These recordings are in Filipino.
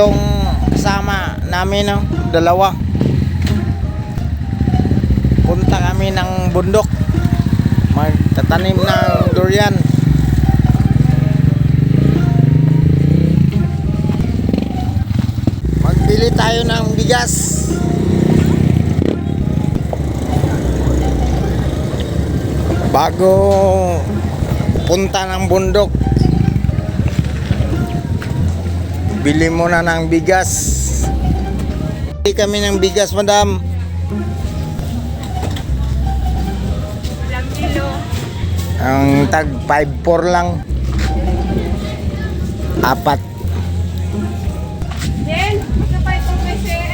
Yung kasama namin, no, dalawa. Punta kami ng bundok. Magtatanim ng durian. Magbili tayo ng bigas. Bago punta ng bundok. Bili muna ng bigas. Bili kami ng bigas, madam. Ilang kilo? Ang tag 5-4 lang. Apat. Jen, magkapay ko kay Sir.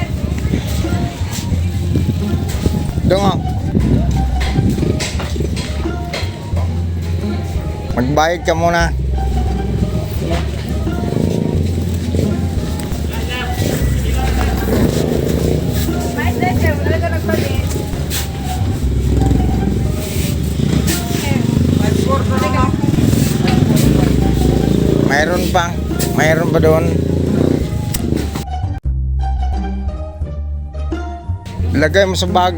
Doon o. Magbayad ka muna. Mayroon pa. Mayroon pa doon. Lagay mo sa bag.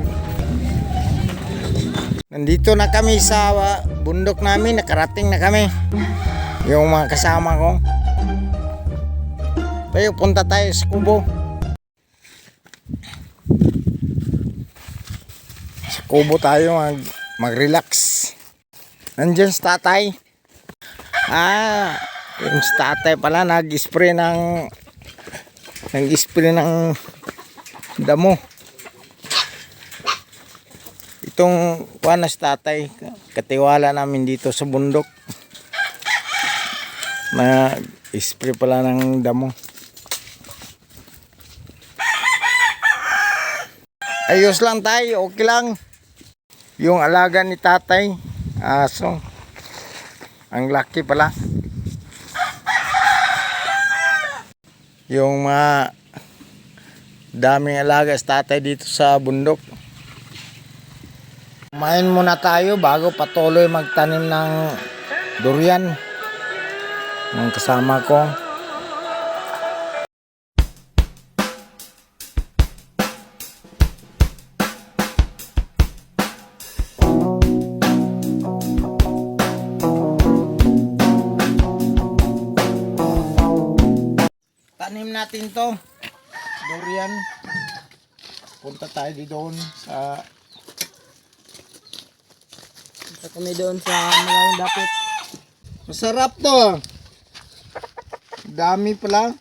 Nandito na kami sa uh, bundok namin. Nakarating na kami. Yung mga kasama ko. Tayo, punta tayo sa kubo. Sa kubo tayo mag, mag-relax. Nandiyan si tatay. Ah, yung tatay pala nag-spray ng nag-spray ng damo. Itong kuha na si tatay, katiwala namin dito sa bundok. Nag-spray pala ng damo. Ayos lang tayo, okay lang. Yung alaga ni tatay, aso. Ang laki pala. Yung mga daming alaga sa dito sa bundok. Kumain muna tayo bago patuloy magtanim ng durian. Ng kasama ko. Natin to. Durian. Punta tayo di doon sa Punta kami doon sa malayong dapit. Masarap to. Dami pala.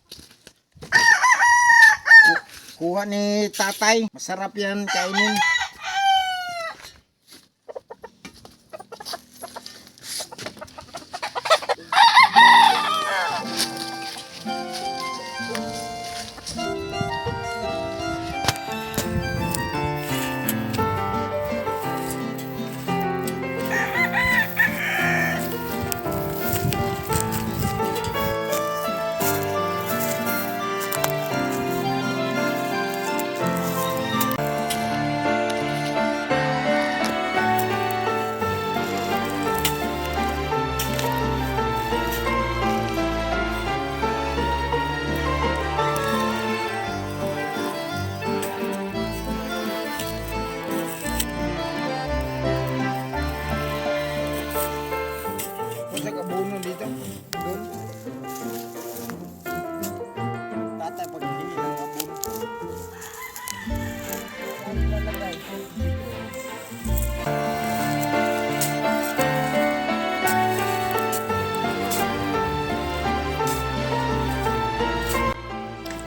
Ku- Kuha ni tatay. Masarap yan kainin.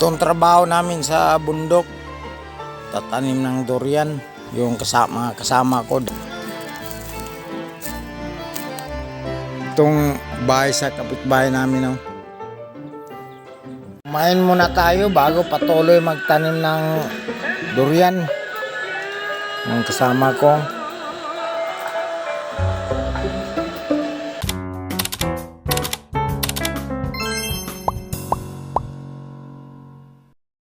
Itong trabaho namin sa bundok, tatanim ng durian, yung kasama kasama ko. Itong bahay sa kapitbahay namin. Oh. Kumain muna tayo bago patuloy magtanim ng durian. Yung kasama ko.